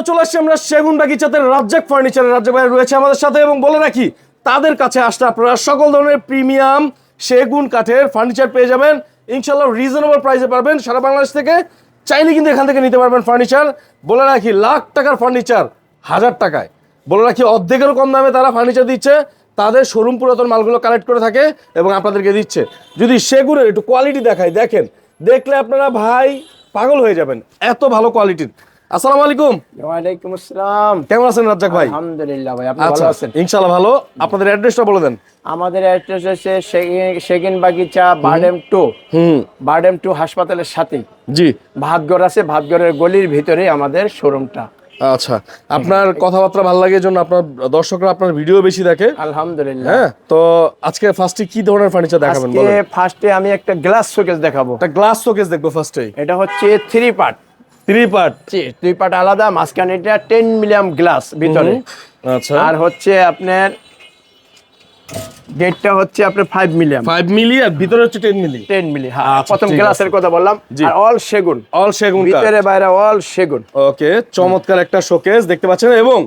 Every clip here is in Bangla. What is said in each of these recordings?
আবারও চলে আসছি আমরা সেগুন বাগিচাতে রাজ্জাক ফার্নিচারের রাজ্জাক ভাই রয়েছে আমাদের সাথে এবং বলে রাখি, তাদের কাছে আসলে আপনারা সকল ধরনের প্রিমিয়াম সেগুন কাঠের ফার্নিচার পেয়ে যাবেন। ইনশাল্লাহ রিজনেবল প্রাইসে পারবেন সারা বাংলাদেশ থেকে চাইলে কিন্তু এখান থেকে নিতে পারবেন ফার্নিচার বলে রাখি, লাখ টাকার ফার্নিচার হাজার টাকায়। বলে রাখি, অর্ধেকেরও কম দামে তারা ফার্নিচার দিচ্ছে। তাদের শোরুম পুরাতন মালগুলো কালেক্ট করে থাকে এবং আপনাদেরকে দিচ্ছে। যদি সেগুনের একটু কোয়ালিটি দেখায় দেখেন, দেখলে আপনারা ভাই পাগল হয়ে যাবেন। এত ভালো কোয়ালিটির আসসালামু আলাইকুম। ওয়ালাইকুম আসসালাম। কেমন আছেন রাজ্জাক ভাই? আলহামদুলিল্লাহ ভাই আপনি আচ্ছা ভালো আছেন? ইনশাল্লাহ ভালো। আপনাদের অ্যাড্রেসটা বলে দেন। আমাদের অ্যাড্রেস হচ্ছে সেকেন্ড বাগিচা বারডেম টু। হুম। বারডেম টু হাসপাতালের সাথেই জি। ভাতঘর আছে ভাতঘরের গলির ভিতরে আমাদের শোরুমটা। আচ্ছা আপনার কথাবার্তা ভালো লাগে জন্য আপনার দর্শকরা আপনার ভিডিও বেশি দেখে। আলহামদুলিল্লাহ। হ্যাঁ তো আজকে ফার্স্টে কি ধরনের ফার্নিচার দেখাবেন আজকে ফার্স্টে আমি একটা গ্লাস শোকেস দেখাবো। একটা গ্লাস শোকেস দেখব ফার্স্টে এটা হচ্ছে থ্রি পার্ট থ্রি পার্ট দুই পার্ট আলাদা মাঝখানে এটা টেন মিলিয়াম গ্লাস ভিতরে। আচ্ছা। আর হচ্ছে আপনার গেটটা হচ্ছে আপনার ফাইভ ফাইভ ভিতরে হচ্ছে টেন মিলি টেন মিলি হ্যাঁ। আচ্ছা, প্রথম কথা বললাম। আর অল সেগুন। অল সেগুন ভিতরে বাইরে অল সেগুন। ওকে চমৎকার একটা শোকেস দেখতে পাচ্ছেন এবং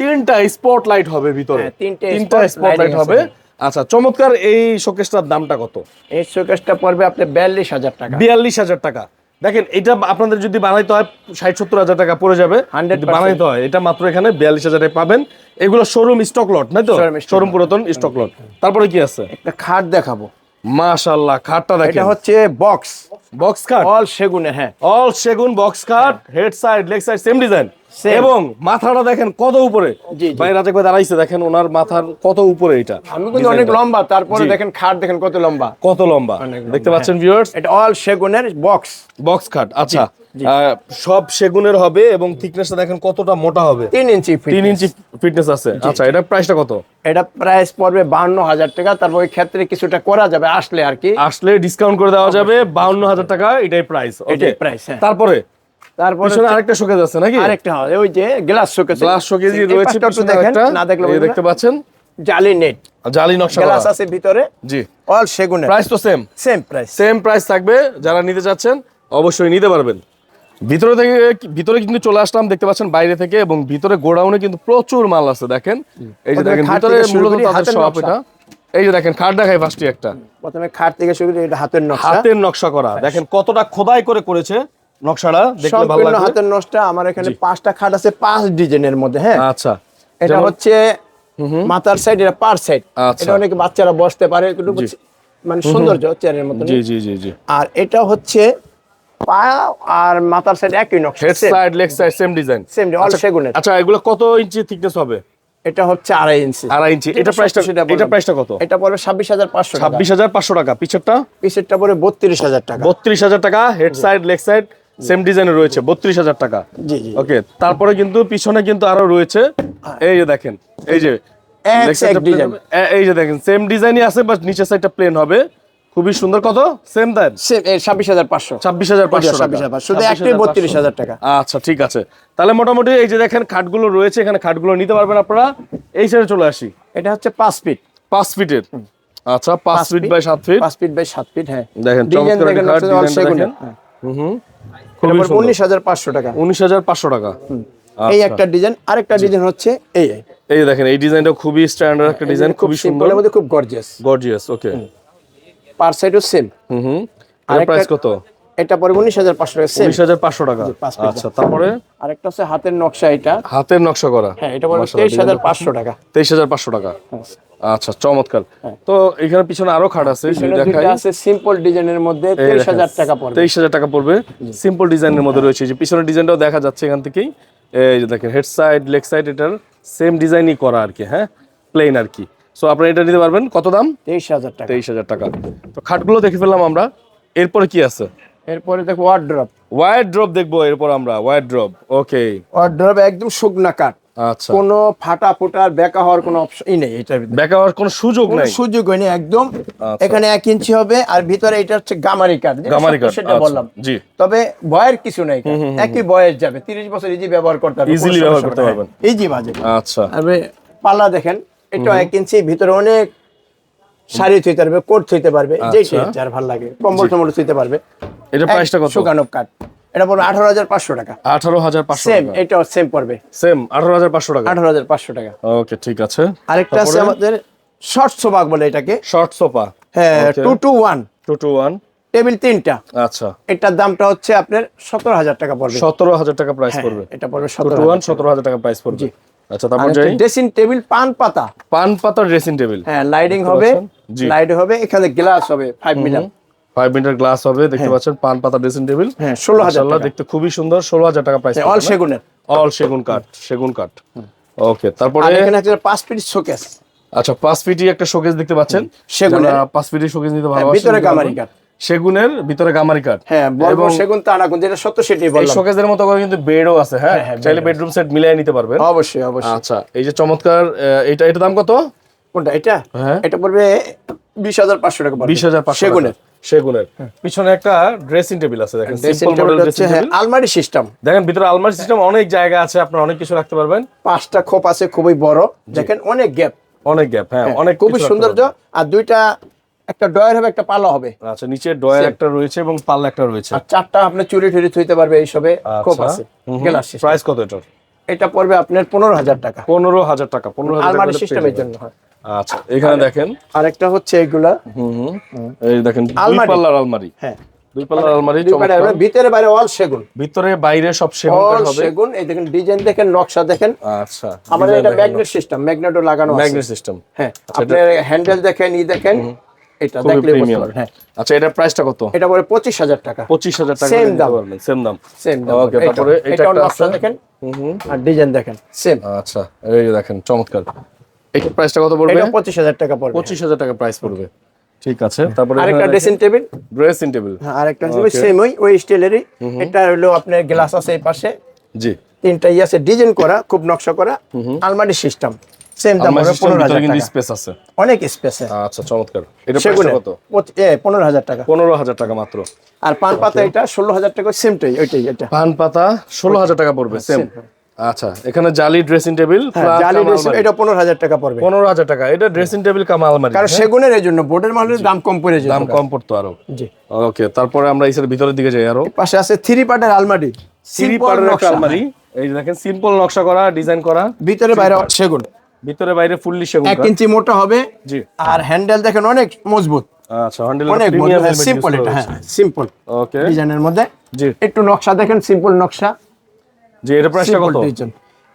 তিনটা স্পট লাইট হবে ভিতরে। হ্যাঁ, তিনটে তিনটা spot স্পট লাইট হবে। আচ্ছা চমৎকার এই শোকেসটার দামটা কত? এই শোকেসটা পড়বে আপনার বিয়াল্লিশ হাজার টাকা। বিয়াল্লিশ হাজার টাকা। দেখেন এটা আপনাদের যদি বানাইতে হয় ষাট সত্তর হাজার টাকা পড়ে যাবে। 100% বানাইতে হয় এটা মাত্র এখানে বিয়াল্লিশ হাজারে পাবেন। এগুলো শোরুম স্টক লট নাই তো? শোরুম পুরাতন স্টক লট তারপরে কি আছে? একটা খাট দেখাবো। মাশাল্লাহ খাটটা দেখেন। এটা হচ্ছে বক্স বক্স খাট? অল সেগুনে হ্যাঁ। অল সেগুন বক্স খাট head side leg side same design. এবং মাথাটা দেখেন কত উপরে। ভাই রাজাক ভাই দাঁড়াইছে দেখেন ওনার মাথার কত উপরে এটা? আমি কিন্তু অনেক লম্বা তারপরে দেখেন খাট দেখেন কত লম্বা। কত লম্বা? দেখতে হ্যাঁ। পাচ্ছেন ভিউয়ার্স এটা অল সেগুনের বক্স বক্স খাট আচ্ছা। সব সেগুনের হবে এবং থিকনেসটা দেখেন কতটা মোটা হবে? তিন ইঞ্চি তিন ইঞ্চি ফিটনেস আছে। আচ্ছা এটা প্রাইসটা কত? এটা প্রাইস পড়বে বান্ন হাজার টাকা তারপর ওই ক্ষেত্রে কিছুটা করা যাবে আসলে আর কি। আসলে ডিসকাউন্ট করে দেওয়া যাবে বাউন্ন হাজার টাকা এটাই প্রাইস এটাই price, হ্যাঁ। তারপরে? তারপরে আরেকটা শোকেজ আছে নাকি? আরেকটা ওই যে গ্লাস শোকেস গ্লাস শোকেজই রয়েছে দেখেন না দেখলে দেখতে পাচ্ছেন? জালি নেট জালি নকশা গ্লাস আছে ভিতরে। জি। অল সেগুনের প্রাইস তো same same price same price থাকবে। যারা নিতে চাচ্ছেন অবশ্যই নিতে পারবেন। ভিতরে থেকে ভিতরে কিন্তু চলে আসলাম দেখতে পাচ্ছেন বাইরে থেকে এবং ভিতরে গোডাউনে কিন্তু প্রচুর মাল আছে দেখেন। এই যে দেখেন ভিতরে মূলত তাদের শপ এটা। এই যে দেখেন খাট দেখাই ফার্স্টে একটা। প্রথমে খাট থেকে শুরু করে এটা হাতের নকশা। হাতের নকশা করা। দেখেন কতটা খোদাই করে করেছে। নকশাটা দেখলে ভালো লাগবে। হাতের নকশা আমার এখানে পাঁচটা খাট আছে পাঁচ ডিজাইনের মধ্যে হ্যাঁ? আচ্ছা। এটা হচ্ছে মাথার সাইড এটা পার সাইড আচ্ছা। এটা অনেক বাচ্চারা বসতে পারে একটু মানে সৌন্দর্য চেয়ারের মতো জি জি জি জি। আর এটা হচ্ছে পা আর মাথার সাইড একই নকশা head side leg side same design same all সেগুনের। আচ্ছা এগুলো কত ইঞ্চি থিকনেস হবে? এটা হচ্ছে আড়াই ইঞ্চি আড়াই ইঞ্চি এটা প্রাইসটা সেটা এটা প্রাইসটা কত? এটা পড়বে ছাব্বিশ হাজার পাঁচশো টাকা। ছাব্বিশ হাজার পাঁচশো টাকা। পিছেরটা? পিসেরটা পড়বে বত্রিশ হাজার টাকা। বত্রিশ হাজার টাকা head side leg side same ডিজাইনে রয়েছে বত্রিশ হাজার টাকা। ওকে তারপরে কিন্তু পিছনে কিন্তু আরও রয়েছে এই যে দেখেন এই যে এই যে দেখেন সেম ডিজাইনই আছে বাট নিচের সাইডটা প্লেন হবে। খুবই সুন্দর কত? সেম দেন সেম ছাব্বিশ হাজার পাঁচশো। ছাব্বিশ হাজার পাঁচশো শুধু একটাই বত্রিশ হাজার টাকা। আচ্ছা ঠিক আছে। তাহলে মোটামুটি এই যে দেখেন খাটগুলো রয়েছে এখানে খাটগুলো নিতে পারবেন আপনারা। এই সাইডে চলে আসি। এটা হচ্ছে পাঁচ ফিট। পাঁচ ফিটের? আচ্ছা পাঁচ ফিট বাই সাত ফিট। পাঁচ ফিট বাই সাত ফিট হ্যাঁ। দেখেন চমৎকার দেখেন দেখেন। হুম। উনিশ হাজার পাঁচশো টাকা। উনিশ হাজার পাঁচশো টাকা। এই আচ্ছা। একটা ডিজাইন আরেকটা ডিজাইন হচ্ছে এই। এই। এই দেখেন এই ডিজাইনটা খুবই স্ট্যান্ডার্ড একটা ডিজাইন খুবই সুন্দর। মধ্যে খুব গর্জিয়াস গর্জিয়াস ওকে পার সাইডও সেম হুম হুম। আরেকটা- প্রাইস কত? এটা পরে উনিশ হাজার পাঁচশো টাকা উনিশ হাজার পাঁচশো টাকা। আচ্ছা তারপরে? আরেকটা হচ্ছে হাতের নকশা এটা। হাতের নকশা করা। হ্যাঁ এটা পরে তেইশ হাজার পাঁচশো টাকা। তেইশ হাজার পাঁচশো টাকা। আচ্ছা চমৎকার। তো এখানে পিছনে আরও খাট আছে দেখাই। আছে সিম্পল ডিজাইনের মধ্যে এই তেইশ দেখেন, হাজার টাকা পড়বে। তেইশ হাজার টাকা পড়বে। সিম্পল ডিজাইনের মধ্যে রয়েছে। যে পিছনের ডিজাইনটাও দেখা যাচ্ছে এখান থেকেই। এই যে দেখেন হেড সাইড লেগ সাইড এটার সেম ডিজাইনই করা আর কি হ্যাঁ? প্লেন আর কি। সো আপনারা এটা নিতে পারবেন। কত দাম? তেইশ হাজার টাকা। তেইশ হাজার টাকা। তো খাটগুলো দেখে ফেললাম আমরা। এরপরে কি আছে? এরপরে দেখো ওয়ার্ড্রপ ওয়াইড ড্রপ দেখব এরপর আমরা। ওয়াইড ড্রপ ওকে ওয়ার্ড্রপ একদম শুকনা কাঠ। কোনো ফাটা ফুটার বেকা হওয়ার কোনো অপশন নাই এটার ব্যাক হওয়ার কোনো সুযোগ নাই? সুযোগ হয়নি একদম। আচ্ছা। এখানে এক ইঞ্চি হবে আর ভিতরে এটা হচ্ছে গামারি কাঠ গামারি কাঠ সেটা আচ্ছা, বললাম। জি। তবে ভয়ের কিছু নাই একই বয়স যাবে। তিরিশ বছর ইজি ব্যবহার করতে পারবেন Easily ব্যবহার করতে পারবেন। ইজি বাজে। আচ্ছা। আর পাল্লা দেখেন এটা এক ইঞ্চি ভিতরে অনেক শাড়ি থইতে পারবে কোট থইতে পারবে যেটা আচ্ছা। যার ভালো লাগে কম্বল টম্বল থইতে পারবে। এটা প্রাইসটা কত? শুকানো কাঠ এটা পড়বে আঠারো হাজার পাঁচশো টাকা। আঠারো হাজার পাঁচশো সেম এটাও সেম পড়বে। সেম আঠারো হাজার পাঁচশো টাকা। আঠারো হাজার পাঁচশো টাকা। ওকে ঠিক আছে। আরেকটা আছে আমাদের শর্ট সোবাক বলে এটাকে। শর্ট সোফা হ্যাঁ two two one two two one table তিনটা। আচ্ছা। এটার দামটা হচ্ছে আপনার সতেরো হাজার টাকা পড়বে। সতেরো হাজার টাকা প্রাইস পড়বে। হ্যাঁ, এটা পড়বে সতেরো ওয়ান সতেরো হাজার টাকা প্রাইস পড়বে। আচ্ছা তারপর যাই ড্রেসিং টেবিল পান পাতা। পান পাতা ড্রেসিং টেবিল হ্যাঁ লাইটিং হবে। লাইট হবে। এখানে গ্লাস হবে five million five metre glass হবে দেখতে পাচ্ছেন পান পাতা ড্রেসিং টেবিল হ্যাঁ ষোলো হাজার দেখতে খুবই সুন্দর ষোলো হাজার টাকা প্রাইস অল সেগুনের অল সেগুন কাঠ সেগুন কাঠ। ওকে তারপরে এখানে একটা পাঁচ পিস শোকেস আচ্ছা পাঁচ ফিটি একটা শোকেস দেখতে পাচ্ছেন। সেগুনের। পাঁচ ফিটি শোকেস নিতে হ্যাঁ, ভালোবাসেন ভিতরে গামারি কাঠ। সেগুনের ভিতরে গামারি কাঠ। হ্যাঁ বড় সেগুন তা না কিন্তু এটা সত্য সেটাই এই শোকেসের মতো করে কিন্তু বেডও আছে হ্যাঁ? হ্যাঁ, চাইলে বেডরুম সেট মিলিয়ে নিতে পারবেন। অবশ্যই অবশ্যই। আচ্ছা এই যে চমৎকার এটা এটা দাম কত? কোনটা এটা? হ্যাঁ। এটা পড়বে বিশ হাজার পাঁচশো টাকা বিশ হাজার সেগুনের। সেগুনের। পিছনে একটা ড্রেসিং টেবিল আছে দেখেন সিম্পল মডেল ড্রেসিং হ্যাঁ টেবিল আলমারি সিস্টেম দেখেন ভিতরে আলমারি সিস্টেম অনেক জায়গা আছে আপনার অনেক কিছু রাখতে পারবেন। পাঁচটা খোপ আছে খুবই বড়। দেখেন অনেক গ্যাপ অনেক গ্যাপ হ্যাঁ অনেক খুবই সৌন্দর্য। আর দুইটা একটা ডয়ার হবে একটা পালা হবে। আচ্ছা নিচে ডয়ার একটা রয়েছে এবং পাল্লা একটা রয়েছে। আর চারটা আপনি চুরি টুরি থইতে পারবে এইসবে খোপ আছে গ্লাস প্রাইস কত এটার? এটা পড়বে আপনার পনেরো হাজার টাকা। পনেরো হাজার টাকা পনেরো হাজার আলমারি সিস্টেমের জন্য হয়। আচ্ছা এখানে দেখেন। আরেকটা হচ্ছে এগুলা। হুম হুম। এই দেখেন দুই। পাল্লার আলমারি। হ্যাঁ। দুই পাল্লার আলমারি পারে ভিতরে বাইরে অল সেগুন। ভিতরে বাইরে সব সেগুন হবে সেগুন। এই দেখেন ডিজাইন দেখেন নকশা দেখেন। আচ্ছা আমাদের এটা ম্যাগনেট সিস্টেম ম্যাগনেটও লাগানো আছে। ম্যাগনেট সিস্টেম হ্যাঁ আপনি হ্যান্ডেল দেখেন ই দেখেন। এটা দেখলে হ্যাঁ। আচ্ছা এটার প্রাইসটা কত? এটা পঁচিশ হাজার টাকা। পঁচিশ হাজার টাকা Same দাম। সেম দাম। সেম Okay, তারপরে এটা এটা নকশা। দেখেন। হুম আর ডিজাইন দেখেন সেম আচ্ছা এই দেখেন চমৎকার। এটার প্রাইসটা কত পড়বে? এটা পঁচিশ হাজার টাকা পড়বে। পঁচিশ হাজার টাকা প্রাইস পড়বে। ঠিক আছে। তারপরে আরেকটা ড্রেসিং টেবিল ড্রেসিং টেবিল হ্যাঁ আরেকটা সেম ওই ওই স্টাইলেরই এটা হলো আপনার গ্লাস আছে এই পাশে। জি। তিনটা ই আছে ডিজাইন করা খুব নকশা করা আলমারি সিস্টেম সেম দাম হবে সিস্টেম পনেরো হাজার কিন্তু টাকা। স্পেস আছে। অনেক স্পেস আচ্ছা চমৎকার। এটা কত? পনেরো হাজার টাকা। পনেরো হাজার টাকা মাত্র। আর পান পাতা এটা ষোলো হাজার টাকা সেমটাই ওইটাই এটা। পান পাতা ষোলো হাজার টাকা পড়বে সেম আচ্ছা এখানে জালি ড্রেসিং টেবিল হ্যাঁ, জালি ড্রেসিং এটা পনেরো হাজার টাকা পড়বে। পনেরো হাজার টাকা এটা ড্রেসিং টেবিল কাম আলমারি কারণ সেগুনের এই জন্য বোর্ডের মালের দাম কম পড়ে যায়। দাম কম পড়তো আরও। জি। ওকে তারপরে আমরা এই ভিতরের দিকে যাই আরও। পাশে আছে থ্রি পার্টের আলমারি। থ্রি পার্টের আলমারি। এই দেখেন সিম্পল নকশা করা ডিজাইন করা। ভিতরে বাইরে সেগুন। ভিতরে বাইরে ফুললি সেগুন এক ইঞ্চি মোটা হবে। জি। আর হ্যান্ডেল দেখেন অনেক মজবুত। আচ্ছা হ্যান্ডেল অনেক সিম্পল এটা হ্যাঁ সিম্পল ওকে ডিজাইনের মধ্যে। জি। একটু নকশা দেখেন সিম্পল নকশা। প্রাইসটা কত?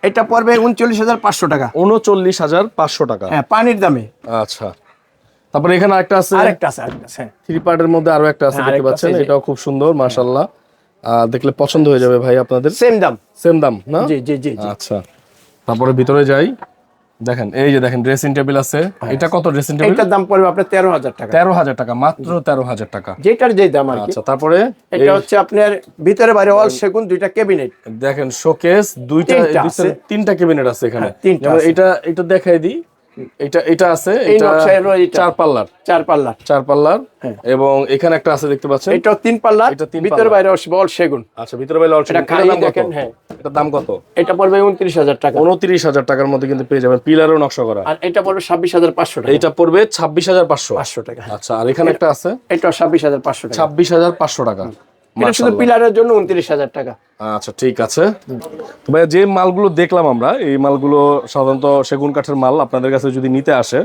এটা পড়বে উনচল্লিশ হাজার পাঁচশো টাকা। উনচল্লিশ হাজার পাঁচশো টাকা। হ্যাঁ পানির দামে। আচ্ছা। তারপরে এখানে একটা আছে। আরেকটা আছে আরেকটা আছে হ্যাঁ। থ্রি পার্টের মধ্যে আরও একটা আছে হ্যাঁ, দেখতে পাচ্ছেন? এটাও খুব সুন্দর মাশাআল্লাহ। আর দেখলে পছন্দ হয়ে যাবে ভাই আপনাদের। সেম দাম। সেম দাম না? জি জি জি। আচ্ছা। তারপরে ভিতরে যাই। দেখেন এই যে দেখেন ড্রেসিং টেবিল আছে। এটা কত ড্রেসিং টেবিল এটার দাম পড়বে আপনার তেরো হাজার টাকা। তেরো হাজার টাকা মাত্র তেরো হাজার টাকা। যেটার যেই দাম আর আচ্ছা তারপরে এটা হচ্ছে আপনার ভিতরে বাইরে অল সেগুন দুইটা ক্যাবিনেট দেখেন শোকেস দুইটা তিনটা তিনটা ক্যাবিনেট আছে এখানে। হ্যাঁ, এটা এটা দেখাই দিই। এটা এটা আছে এটা। চার পাল্লার। চার পাল্লা চার পাল্লার। হ্যাঁ। এবং এখানে একটা আছে দেখতে পাচ্ছেন? এটাও তিন পাল্লা এটা তিন ভিতরে বাইরে অল সেগুন। আচ্ছা ভিতরে বাইরে এটা খালি দেখেন, হ্যাঁ। এটার দাম কত? এটা পড়বে উনত্রিশ হাজার টাকা। উনত্রিশ হাজার টাকার মধ্যে কিন্তু পেয়ে যাবেন পিলারও নকশা করা। আর এটা পড়বে ছাব্বিশ হাজার পাঁচশো টাকা। এইটা পড়বে ছাব্বিশ হাজার পাঁচশো। পাঁচশো টাকা। আচ্ছা আর এখানে একটা আছে? হাজার পাঁচশো টাকা। ছাব্বিশ হাজার পাঁচশো টাকা। এটা শুধু। পিলারের জন্য উনত্রিশ হাজার টাকা। আচ্ছা ঠিক আছে। তো যে মালগুলো দেখলাম আমরা এই মালগুলো সাধারণত সেগুন কাঠের মাল আপনাদের কাছে যদি নিতে আসে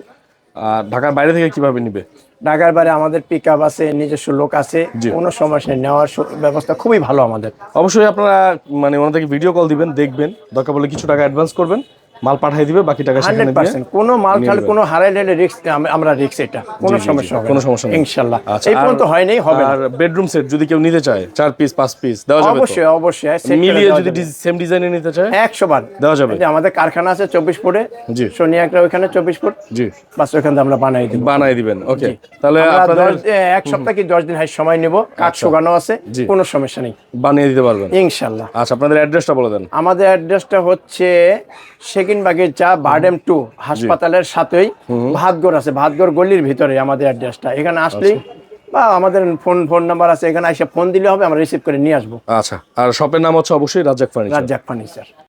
আর ঢাকার বাইরে থেকে কীভাবে নিবে? ঢাকার বাইরে আমাদের পিক আপ আছে নিজস্ব লোক আছে। কোনো সমস্যা নেই নেওয়ার ব্যবস্থা খুবই ভালো আমাদের। অবশ্যই আপনারা মানে ওনাদেরকে ভিডিও কল দিবেন দেখবেন দরকার বলে কিছু টাকা অ্যাডভান্স করবেন। মাল পাঠিয়ে দিবে বাকি টাকা সেখানে দিয়ে? কোনো মাল খাল কোনো হারাই গেলে রিক্স আমরা রিক্স এটা কোনো সমস্যা হবে কোনো। সমস্যা নেই। ইনশাল্লাহ। আচ্ছা, এই পর্যন্ত হয়নি হবে আর বেডরুম সেট যদি কেউ নিতে চায় চার পিস পাঁচ পিস দেওয়া যাবে অবশ্যই অবশ্যই set মিলিয়ে যদি সেম ডিজাইনে নিতে চায়? একশো বার। দেওয়া যাবে? আমাদের কারখানা আছে চব্বিশ ফুটে। জি। সোনিয়া একটা ওইখানে চব্বিশ ফুট। জি। বাস ওইখান থেকে আমরা বানাই দিব। বানাই দিবেন ওকে তাহলে আপনাদের এক সপ্তাহ কি দশ দিন হয় সময় নিব? কাঠ শুকানো আছে। কোনো সমস্যা নেই। বানিয়ে দিতে পারবেন। ইনশাল্লাহ। আচ্ছা আপনাদের অ্যাড্রেসটা বলে দেন। আমাদের অ্যাড্রেসটা হচ্ছে সেকিনবাগের চা বাডেম টু হাসপাতালের সাথেই ভাতগড় আছে ভাতগড় গলির ভিতরে আমাদের অ্যাড্রেসটা এখানে আসলেই বা আমাদের ফোন ফোন নাম্বার আছে এখানে এসে ফোন দিলে হবে আমরা রিসিভ করে নিয়ে আসব। আচ্ছা আর শপের নাম হচ্ছে অবশ্যই রাজ্জাক ফার্নিচার। রাজ্জাক ফার্নিচার।